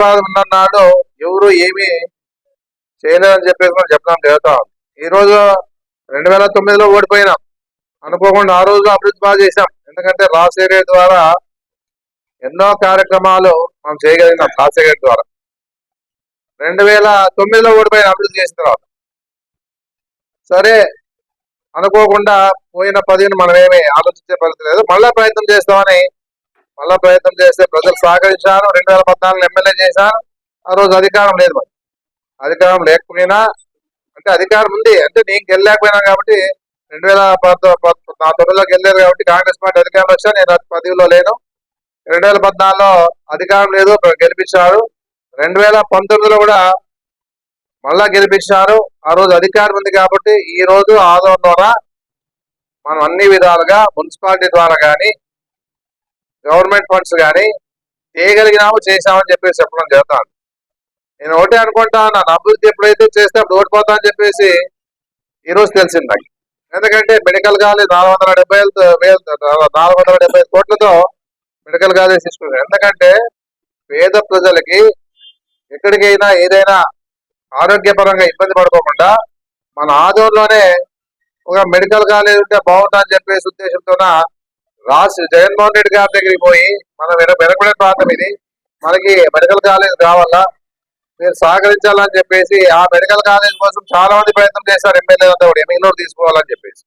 ప్రతిపాదన ఉన్ననాడు ఎవరు ఏమి చేయలేదని చెప్పేసి మనం చెప్పడం జరుగుతాం ఈ రోజు రెండు వేల తొమ్మిదిలో ఓడిపోయినాం. అనుకోకుండా ఆ రోజు అభివృద్ధి బాగా చేసాం ఎందుకంటే రాజశేఖర్ ద్వారా ఎన్నో కార్యక్రమాలు మనం చేయగలిగినాం రాజశేఖర్ ద్వారా. రెండు వేల తొమ్మిదిలో ఓడిపోయిన అభివృద్ధి చేసిన తర్వాత. సరే అనుకోకుండా పోయిన పదిహేను మనం ఏమి ఆలోచించే పరిస్థితి లేదు. మళ్ళా ప్రయత్నం చేస్తామని మళ్ళా ప్రయత్నం చేస్తే ప్రజలు సహకరించారు రెండు వేల పద్నాలుగు ఎమ్మెల్యే చేశారు. ఆ రోజు అధికారం లేదు మరి. అధికారం లేకపోయినా అంటే అధికారం ఉంది. అంటే నేను గెలలేకపోయినా కాబట్టి రెండు వేల నా తొమ్మిదిలోకి వెళ్ళారు కాబట్టి కాంగ్రెస్ పార్టీ అధికారం వచ్చా నేను పదవిలో లేను. రెండు వేల పద్నాలుగులో అధికారం లేదు గెలిపించారు రెండు వేల పంతొమ్మిదిలో కూడా మళ్ళా గెలిపించారు ఆ రోజు అధికారం ఉంది కాబట్టి ఈ రోజు ఆదోళన ద్వారా మనం అన్ని విధాలుగా మున్సిపాలిటీ ద్వారా కానీ గవర్నమెంట్ ఫండ్స్ కానీ చేయగలిగినాము చేశామని చెప్పేసి చెప్పడం జరుగుతుంది. నేను ఒకటే అనుకుంటా నా అభివృద్ధి ఎప్పుడైతే చేస్తే అప్పుడు ఓడిపోతా అని చెప్పేసి ఈరోజు తెలిసింది నాకు. ఎందుకంటే మెడికల్ కాలేజ్ నాలుగు వందల డెబ్బై ఐదు నాలుగు వందల డెబ్బై కోట్లతో మెడికల్ కాలేజ్ తీసుకున్నారు. ఎందుకంటే పేద ప్రజలకి ఎక్కడికైనా ఏదైనా ఆరోగ్యపరంగా ఇబ్బంది పడుకోకుండా మన ఆదోళనలోనే ఒక మెడికల్ కాలేజ్ ఉంటే బాగుంటుంది అని చెప్పేసి ఉద్దేశంతోన రాష్ట్ర జగన్మోహన్ రెడ్డి గారి దగ్గరికి పోయి మనం వెన వెనకబడే ప్రాంతం ఇది. మనకి మెడికల్ కాలేజ్ కావాలా? మీరు సహకరించాలని చెప్పేసి ఆ మెడికల్ కాలేజ్ కోసం చాలా మంది ప్రయత్నం చేశారు ఎమ్మెల్యే అంతా కూడా ఎమ్మెల్యేలో తీసుకోవాలని చెప్పేసి.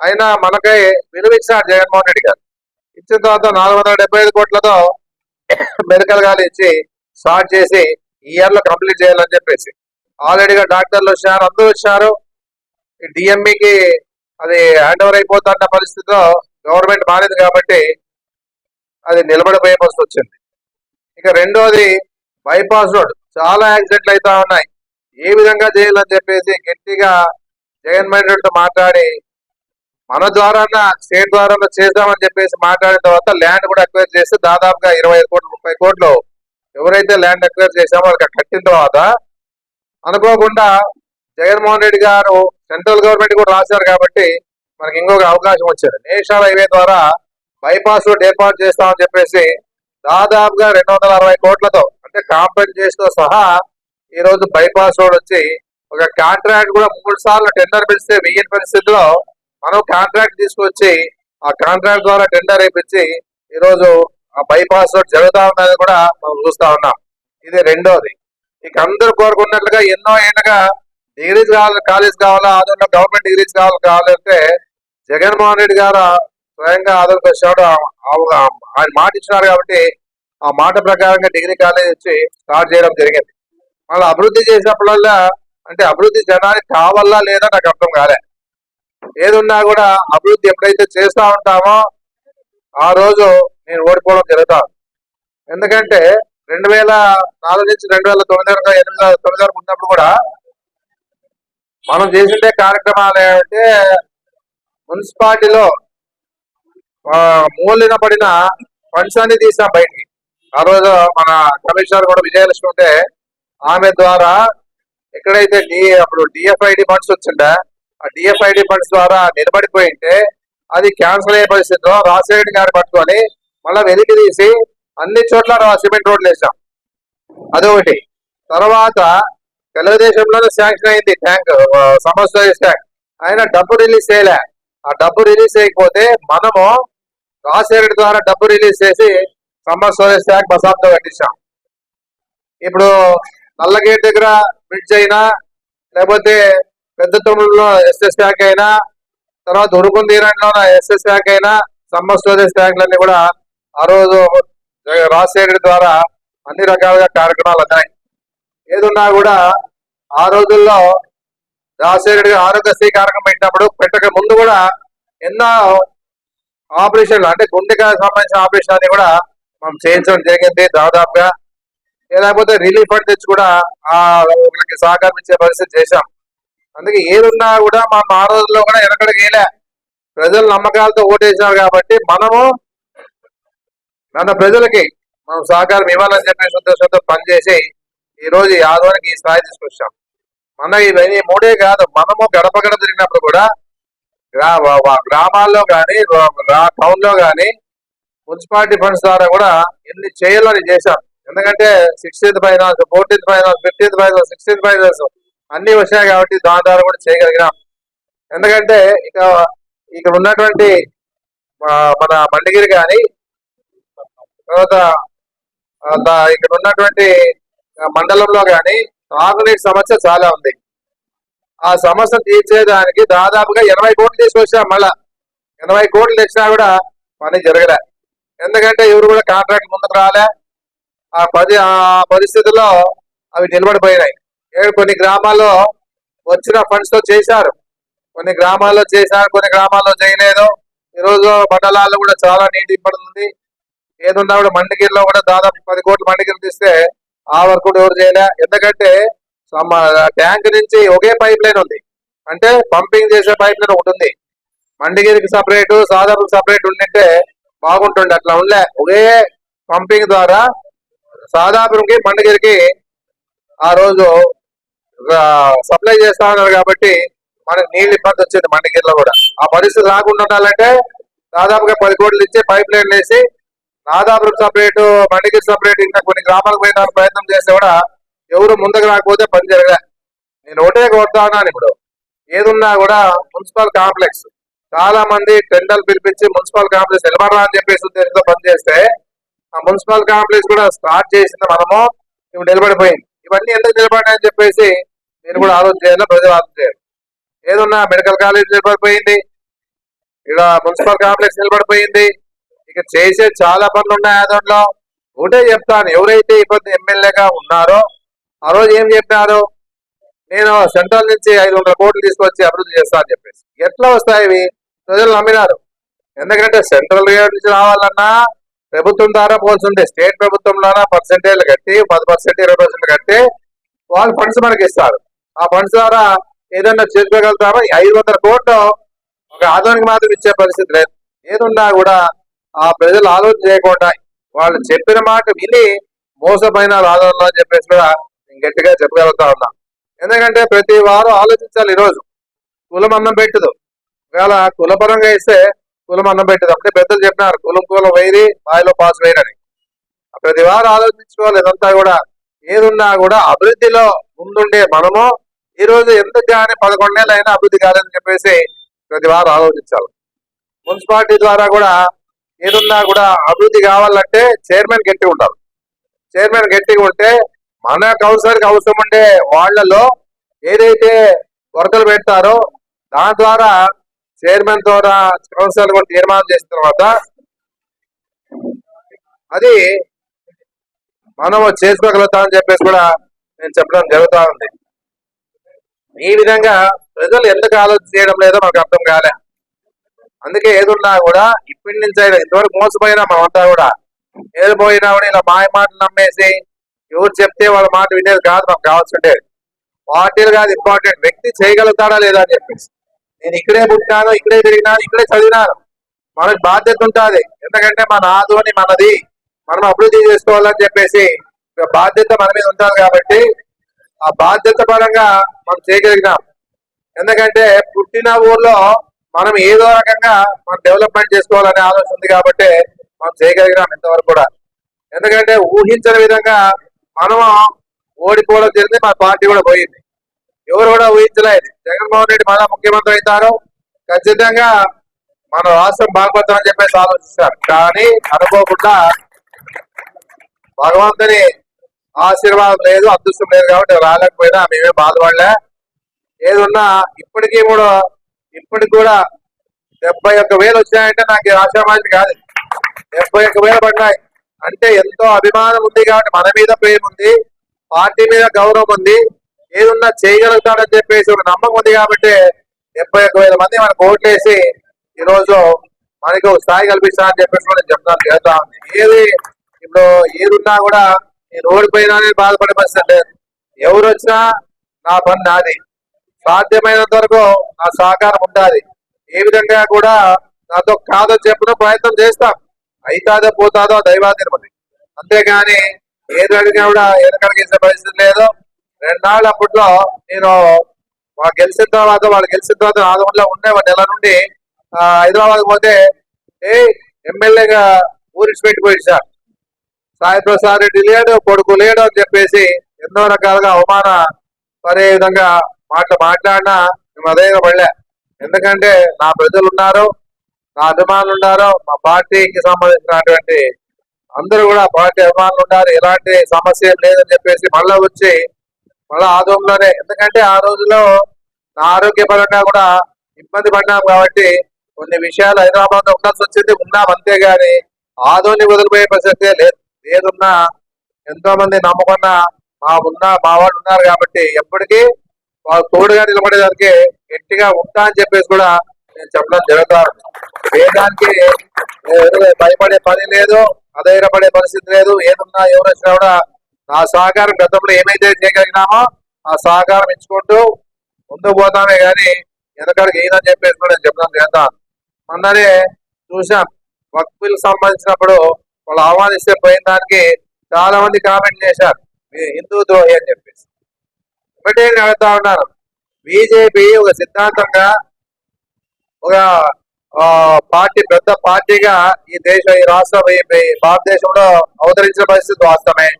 అయినా మనకై విలువ ఇచ్చారు జగన్మోహన్ రెడ్డి గారు. ఇచ్చిన తర్వాత నాలుగు వందల డెబ్బై ఐదు కోట్లతో మెడికల్ కాలేజ్ ఇచ్చి స్టార్ట్ చేసి ఇయర్లో కంప్లీట్ చేయాలని చెప్పేసి. ఆల్రెడీగా డాక్టర్లు వచ్చారు అందరూ వచ్చారు. డిఎంఈకి అది హ్యాండ్ ఓవర్ అయిపోతున్న పరిస్థితిలో గవర్నమెంట్ మారింది కాబట్టి అది నిలబడిపోయే పరిస్థితి వచ్చింది. ఇక రెండోది బైపాస్ రోడ్ చాలా యాక్సిడెంట్లు అవుతా ఉన్నాయి. ఏ విధంగా చేయాలని చెప్పేసి గట్టిగా జగన్మోహన్ రెడ్డితో మాట్లాడి మన ద్వారా స్టేట్ ద్వారా చేద్దామని చెప్పేసి మాట్లాడిన తర్వాత ల్యాండ్ కూడా అక్వైర్ చేస్తే దాదాపుగా ఇరవై ఐదు కోట్లు ముప్పై కోట్లు ఎవరైతే ల్యాండ్ అక్వైర్ చేశామో వాళ్ళకి కట్టిన తర్వాత అనుకోకుండా జగన్మోహన్ రెడ్డి గారు సెంట్రల్ గవర్నమెంట్ కూడా రాశారు కాబట్టి మనకి ఇంకొక అవకాశం వచ్చింది నేషనల్ హైవే ద్వారా బైపాస్ రోడ్ ఏర్పాటు చేస్తామని చెప్పేసి దాదాపుగా రెండు వందల అరవై కోట్లతో అంటే కాంపెన్సేషన్ సహా ఈ రోజు బైపాస్ రోడ్ వచ్చి ఒక కాంట్రాక్ట్ కూడా మూడు సార్లు టెండర్ పిలిస్తే వెయ్యని పరిస్థితిలో మనం కాంట్రాక్ట్ తీసుకొచ్చి ఆ కాంట్రాక్ట్ ద్వారా టెండర్ వేయించి ఈరోజు ఆ బైపాస్ రోడ్ జరుగుతా ఉన్నది కూడా మనం చూస్తా ఉన్నాం. ఇది రెండోది. ఇక అందరూ కోరుకున్నట్లుగా ఎన్నో ఏళ్ళగా డిగ్రీస్ కావాలి కాలేజ్ కావాలా ఆదరణ గవర్నమెంట్ డిగ్రీస్ కావాలి కావాలంటే జగన్మోహన్ రెడ్డి గారు స్వయంగా ఆదరణకు వచ్చాడు ఆయన మాట ఇచ్చినారు కాబట్టి ఆ మాట ప్రకారంగా డిగ్రీ కాలేజ్ ఇచ్చి స్టార్ట్ చేయడం జరిగింది. మళ్ళీ అభివృద్ధి చేసినప్పుడల్లా అంటే అభివృద్ధి జనానికి కావాలా లేదా నాకు అర్థం కాలే. ఏదున్నా కూడా అభివృద్ధి ఎప్పుడైతే చేస్తా ఉంటామో ఆ రోజు నేను ఓడిపోవడం జరుగుతాను ఎందుకంటే రెండు వేల నాలుగు నుంచి రెండు వేల తొమ్మిది వరకు ఎనిమిది వేల తొమ్మిది వరకు ఉన్నప్పుడు కూడా మనం చేసిండే కార్యక్రమాలు ఏమంటే మున్సిపాలిటీలో ఆ, పడిన ఫండ్స్ అన్ని తీసాం బయటికి. ఆ రోజు మన కమిషనర్ కూడా విజయలక్ష్మి ఉంటే ఆమె ద్వారా ఎక్కడైతే డి అప్పుడు డిఎఫ్ఐడి ఫండ్స్ వచ్చిండే ఆ డిఎఫ్ఐడి ఫండ్స్ ద్వారా నిలబడిపోయింటే అది క్యాన్సిల్ అయ్యే పరిస్థితిలో రాజశేఖర్ గారు పట్టుకొని మళ్ళీ వెలికి తీసి అన్ని చోట్ల రా- సిమెంట్ రోడ్లు వేసాం. అదొకటి. తర్వాత తెలుగుదేశంలోనే శాంక్షన్ అయింది ట్యాంక్ సమ్మర్ స్టోరేజ్ ట్యాంక్. ఆయన డబ్బు రిలీజ్ చేయలే. ఆ డబ్బు రిలీజ్ చేయకపోతే మనము రాజశేఖర్ ద్వారా డబ్బు రిలీజ్ చేసి సమ్మర్ స్టోరేజ్ ట్యాంక్ బసాబ్తో కట్టించాం. ఇప్పుడు నల్లగేట్ దగ్గర బ్రిడ్జ్ అయినా లేకపోతే పెద్ద తొమ్మిదిలో ఎస్ఎస్ ట్యాంక్ అయినా తర్వాత ఉరుకుం తీరంలో ఎస్ఎస్ ట్యాంక్ అయినా సమ్మర్ స్టోరేజ్ ట్యాంకులన్నీ కూడా ఆ రోజు జగ- రాజశేఖర్ ద్వారా అన్ని రకాలుగా కార్యక్రమాలు అందాయి. ఏదున్నా కూడా ఆ రోజుల్లో రాజశేఖర్ ఆరోగ్యశ్రీ కార్యక్రమం పెట్టినప్పుడు పెట్టక ముందు కూడా ఎన్నో ఆపరేషన్లు అంటే గుండెకి సంబంధించిన ఆపరేషన్ అన్ని కూడా మనం చేయించడం జరిగింది దాదాపుగా. లేకపోతే రిలీఫ్ ఫండ్ తెచ్చి కూడా ఆ వాళ్ళకి సహకరించే పరిస్థితి చేశాం. అందుకే ఏదున్నా కూడా మనం ఆ రోజుల్లో కూడా ఎనకడికి వేయలే. ప్రజలు నమ్మకాలతో ఓటేసినారు కాబట్టి మనము మన ప్రజలకి మనం సహకారం ఇవ్వాలని చెప్పేసి ఉద్దేశంతో పనిచేసి ఈ రోజు ఈ ఆధ్వర్యానికి ఈ స్థాయి తీసుకొచ్చాం. మన ఇవన్నీ మూడే కాదు మనము గడప గడప తిరిగినప్పుడు కూడా గ్రా- గ్రామాల్లో కానీ టౌన్లో కానీ మున్సిపాలిటీ ఫండ్స్ ద్వారా కూడా ఎన్ని చేయాలని చేశాం. ఎందుకంటే sixteenth finance fourteenth finance fifteenth finance sixteenth finance అన్ని వచ్చాయి కాబట్టి దాని ద్వారా కూడా చేయగలిగినాం ఎందుకంటే ఇక ఇక్కడ ఉన్నటువంటి మన మండగిరి కానీ తర్వాత ఇక్కడ ఉన్నటువంటి మండలంలో కానీ తాగునీటి సమస్య చాలా ఉంది. ఆ సమస్య తీర్చేదానికి దాదాపుగా ఎనభై కోట్లు తీసుకొచ్చాం మళ్ళా. ఎనభై కోట్లు తెచ్చినా కూడా పని జరగలే. ఎందుకంటే ఎవరు కూడా కాంట్రాక్ట్ ముందుకు రాలే. ఆ పది ఆ పరిస్థితుల్లో అవి నిలబడిపోయినాయి. కొన్ని గ్రామాల్లో వచ్చిన ఫండ్స్తో చేశారు. కొన్ని గ్రామాల్లో చేశారు కొన్ని గ్రామాల్లో చేయలేదు. ఈరోజు మండలాల్లో కూడా చాలా నీటి ఇబ్బంది ఉంది. ఏదున్నా కూడా మండగిరిలో కూడా దాదాపు పది కోట్ల మండిగిరి తీస్తే ఆ వర్క్ ఎవరు చేయలే? ఎందుకంటే ట్యాంక్ నుంచి ఒకే పైప్ లైన్ ఉంది. అంటే పంపింగ్ చేసే పైప్ లైన్ ఒకటి ఉంది. మండిగిరికి సపరేట్ సాధారణ సపరేట్ ఉండింటే బాగుంటుండే అట్లా ఉండలే ఒకే పంపింగ్ ద్వారా సాదాపురంకి మండగిరికి ఆ రోజు సప్లై చేస్తా ఉన్నారు కాబట్టి మనకి నీళ్ళు ఇబ్బంది వచ్చింది మండగిరిలో కూడా. ఆ పరిస్థితి రాకుండా ఉండాలంటే దాదాపుగా పది కోట్లు ఇచ్చి పైప్ లైన్ వేసి నాదాపురం సపరేట్ మండగిరి సపరేట్ ఇంకా కొన్ని గ్రామాలకు పోయిన ప్రయత్నం చేస్తే కూడా ఎవరు ముందుకు రాకపోతే పని జరగలే. నేను ఒకటే కోరుతా ఉన్నాను ఇప్పుడు. ఏదున్నా కూడా మున్సిపల్ కాంప్లెక్స్. చాలా మంది టెండర్లు పిలిపించి మున్సిపల్ కాంప్లెక్స్ నిలబడరా అని చెప్పేసి ఉద్దేశంతో పనిచేస్తే ఆ మున్సిపల్ కాంప్లెక్స్ కూడా స్టార్ట్ చేసింది మనము ఇప్పుడు నిలబడిపోయింది. ఇవన్నీ ఎందుకు నిలబడినాయని చెప్పేసి మీరు కూడా ఆలోచన చేయాలి ప్రజలు ఆలోచన చేయాలి. ఏదున్నా మెడికల్ కాలేజ్ నిలబడిపోయింది ఇక్కడ మున్సిపల్ కాంప్లెక్స్ నిలబడిపోయింది ఇక చేసే చాలా పనులు ఉన్నాయి ఆ దాంట్లో. ఒకటే చెప్తాను ఎవరైతే ఇబ్బంది ఎమ్మెల్యేగా ఉన్నారో ఆ రోజు ఏం చెప్పినారు? నేను సెంట్రల్ నుంచి ఐదు వందల కోట్లు తీసుకొచ్చి అభివృద్ధి చేస్తా అని చెప్పేసి. ఎట్లా వస్తాయి ఇవి? ప్రజలు నమ్మినారు. ఎందుకంటే సెంట్రల్ గవర్నమెంట్ నుంచి రావాలన్నా ప్రభుత్వం ద్వారా పోల్చుంటే స్టేట్ ప్రభుత్వంలోనా పర్సెంటేజ్ కట్టి పది పర్సెంట్ ఇరవై పర్సెంట్ కట్టి వాళ్ళు ఫండ్స్ మనకి ఇస్తారు. ఆ ఫండ్స్ ద్వారా ఏదైనా చేసుకోగలుగుతామో? ఐదు వందల కోట్లు ఒక ఆదానికి మాత్రం ఇచ్చే పరిస్థితి లేదు. ఏదున్నా కూడా ఆ ప్రజలు ఆలోచన చేయకుండా వాళ్ళు చెప్పిన మాట విని మోసపోయిన ఆదరణలో అని చెప్పేసి కూడా నేను గట్టిగా చెప్పగలుగుతా ఉన్నా. ఎందుకంటే ప్రతి వారు ఆలోచించాలి ఈరోజు. కులం అన్నం పెట్టదు. ఒకవేళ కులపరంగా ఇస్తే కులం అన్నం పెట్టదు. అంటే పెద్దలు చెప్పినారు కులం కులం వైరి బాయిలో పాస్ వేయరని ప్రతి వారు ఆలోచించుకోవాలి. ఇదంతా కూడా ఏదున్నా కూడా అభివృద్ధిలో ముందుండే మనము ఈ రోజు ఎందుకు కానీ పదకొండేళ్ళు అయినా అభివృద్ధి కాలేదని చెప్పేసి ప్రతి వారు ఆలోచించాలి. మున్సిపాలిటీ ద్వారా కూడా ఏదున్నా కూడా అభివృద్ధి కావాలంటే చైర్మన్ గట్టి ఉంటారు చైర్మన్ గట్టిగా ఉంటే మన కౌన్సిలర్కి అవసరం ఉండే వాళ్ళలో ఏదైతే వర్కలు పెడతారో దాని ద్వారా చైర్మన్ ద్వారా కౌన్సిలర్ కూడా తీర్మానం చేసిన తర్వాత అది మనం చేసుకోగలుగుతామని చెప్పేసి కూడా నేను చెప్పడం జరుగుతూ ఉంది. ఈ విధంగా ప్రజలు ఎందుకు ఆలోచన చేయడం లేదో మాకు అర్థం కాలే. అందుకే ఏదున్నా కూడా ఇప్పటి నుంచి ఇంతవరకు మోసపోయినా మనమంతా కూడా ఏది పోయినా కూడా ఇలా మాయ మాటలు నమ్మేసి ఎవరు చెప్తే వాళ్ళ మాట వినేది కాదు మాకు కావాల్సిండేది పార్టీలు కాదు ఇంపార్టెంట్. వ్యక్తి చేయగలుగుతాడా లేదా అని చెప్పేసి. నేను ఇక్కడే పుట్టినాను ఇక్కడే తిరిగినాను ఇక్కడే చదివినాను. మనకు బాధ్యత ఉంటుంది. ఎందుకంటే మన ఆధోని మనది. మనం అభివృద్ధి చేసుకోవాలని చెప్పేసి బాధ్యత మన మీద ఉంటుంది కాబట్టి ఆ బాధ్యత పరంగా మనం చేయగలిగినాం. ఎందుకంటే పుట్టిన ఊర్లో మనం ఏదో రకంగా మనం డెవలప్మెంట్ చేసుకోవాలనే ఆలోచన ఉంది కాబట్టి మనం చేయగలిగినాం ఇంతవరకు కూడా. ఎందుకంటే ఊహించని విధంగా మనం ఓడిపోవడం జరిగింది మన పార్టీ కూడా పోయింది. ఎవరు కూడా ఊహించలేదు జగన్మోహన్ రెడ్డి మళ్ళా ముఖ్యమంత్రి అవుతారు. ఖచ్చితంగా మన రాష్ట్రం బాగుపడతామని చెప్పేసి ఆలోచిస్తారు కానీ అనుకోకుండా భగవంతుని ఆశీర్వాదం లేదు అదృష్టం లేదు కాబట్టి రాలేకపోయినా మేమే బాధపడలే. ఏదున్నా ఇప్పటికీ కూడా ఇప్పటికి కూడా డెబ్బై ఒక్క వేలు వచ్చాయంటే నాకు ఇది కాదు. డెబ్బై ఒక్క వేలు పడ్డాయి అంటే ఎంతో అభిమానం ఉంది కాబట్టి మన మీద ప్రేమ ఉంది పార్టీ మీద గౌరవం ఉంది. ఏదున్నా చేయగలుగుతాడని చెప్పేసి ఒక నమ్మకం ఉంది కాబట్టి డెబ్బై ఒక్క వేల మంది మనకు ఓట్లేసి ఈరోజు మనకు మనకి ఒక స్థాయి కల్పిస్తారని చెప్పేసి కూడా నేను చెప్తాను చేస్తా ఉంది. ఏది ఇప్పుడు ఏదున్నా కూడా నేను ఓడిపోయినా అని బాధపడే పరిస్థితి లేదు. ఎవరు వచ్చినా నా పని నాది. సాధ్యమైనంత వరకు నా సహకారం ఉండాలి. ఏ విధంగా కూడా నాతో కాదో చెప్పిన ప్రయత్నం చేస్తాం. అయితాదో పోతాదో దైవాధిపతి అంతేగాని ఏది అడిగినా కూడా వెనకడిగేసే పరిస్థితి లేదు. రెండాళ్ళు అప్పట్లో నేను వాళ్ళు గెలిచిన తర్వాత వాళ్ళు గెలిచిన తర్వాత ఆదంలో ఉండే ఒక నెల నుండి హైదరాబాద్ పోతే ఏ ఎమ్మెల్యేగా ఊరికి పెట్టిపోయి సార్. సాయి రెడ్డి లేడు కొడుకు లేడు అని చెప్పేసి ఎన్నో రకాలుగా అవమాన పడే విధంగా మాటలు మాట్లాడినా మేము అదే పడలే. ఎందుకంటే నా ప్రజలు ఉన్నారు నా అభిమానులు ఉన్నారు మా పార్టీకి సంబంధించినటువంటి అందరూ కూడా పార్టీ అభిమానులు ఉన్నారు ఎలాంటి సమస్య లేదని చెప్పేసి మళ్ళా వచ్చి మళ్ళా ఆదంలోనే ఎందుకంటే ఆ రోజుల్లో నా ఆరోగ్యపరంగా కూడా ఇబ్బంది పడ్డాం కాబట్టి కొన్ని విషయాలు హైదరాబాద్లో ఉండాల్సి వచ్చింది. ఉన్నాం అంతేగాని ఆదోని వదిలిపోయే పరిస్థితి లేదు లేదున్నా ఎంతో మంది నమ్ముకున్న మా ఉన్న మా వాళ్ళు ఉన్నారు కాబట్టి ఎప్పటికీ తోడుగా నిలబడేదానికి గట్టిగా ఉంటా అని చెప్పేసి కూడా నేను చెప్పడం జరుగుతా ఉంది. వేదానికి భయపడే పని లేదు అధైర్యపడే పరిస్థితి లేదు ఏదున్నా ఎవరు వచ్చినా కూడా నా సహకారం గతంలో ఏమైతే చేయగలిగినామో ఆ సహకారం ఇచ్చుకుంటూ ముందుకు పోతామే కానీ వెనకడికి ఏదని చెప్పేసి కూడా నేను చెప్పడం జరుగుతాను మొన్ననే చూసాం వక్ఫీలకు సంబంధించినప్పుడు వాళ్ళు ఆహ్వానిస్తే పోయిన దానికి చాలా మంది కామెంట్ చేశారు హిందూ ద్రోహి అని చెప్పి ఒకటే నేను అడుగుతా ఉన్నాను. బీజేపీ ఒక సిద్ధాంతంగా ఒక పార్టీ పెద్ద పార్టీగా ఈ దేశం ఈ రాష్ట్రం ఈ భారతదేశంలో అవతరించిన పరిస్థితి వాస్తవమే.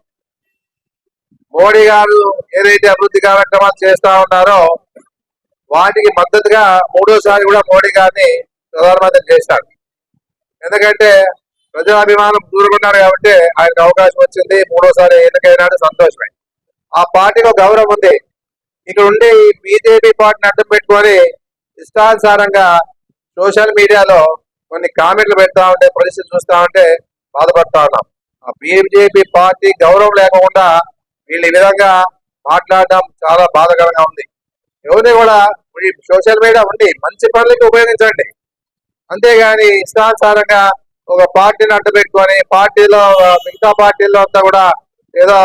మోడీ గారు ఏదైతే అభివృద్ధి కార్యక్రమాలు చేస్తా ఉన్నారో వాటికి మద్దతుగా మూడోసారి కూడా మోడీ గారిని ప్రధానమంత్రి చేశారు. ఎందుకంటే ప్రజాభిమానం దూరుకున్నారు కాబట్టి ఆయనకు అవకాశం వచ్చింది మూడోసారి ఎన్నికైనాడు సంతోషమే. ఆ పార్టీలో గౌరవం ఉంది. ఇక్కడ ఉండి బీజేపీ పార్టీని అడ్డం పెట్టుకొని ఇష్టానుసారంగా సోషల్ మీడియాలో కొన్ని కామెంట్లు పెడతా ఉంటే పరిస్థితి చూస్తా ఉంటే బాధపడతా ఉన్నాం. ఆ బీజేపీ పార్టీ గౌరవం లేకుండా వీళ్ళు ఈ విధంగా మాట్లాడడం చాలా బాధకరంగా ఉంది. ఎవరిని కూడా సోషల్ మీడియా ఉండి మంచి పనులకి ఉపయోగించండి. అంతేగాని ఇష్టానుసారంగా ఒక పార్టీని అడ్డు పెట్టుకొని పార్టీలో మిగతా పార్టీల్లో అంతా కూడా ఏదో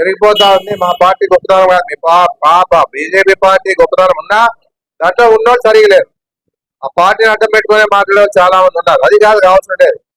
జరిగిపోతా ఉంది మా పార్టీ గొప్పతనం కాదు. మీ పాప బీజేపీ పార్టీ గొప్పతనం ఉన్నా దాంట్లో ఉన్నోళ్ళు సరిగలేరు ఆ పార్టీని అడ్డం పెట్టుకునే మాటలు చాలా మంది ఉన్నారు. అది కాదు కావాల్సి ఉండేది.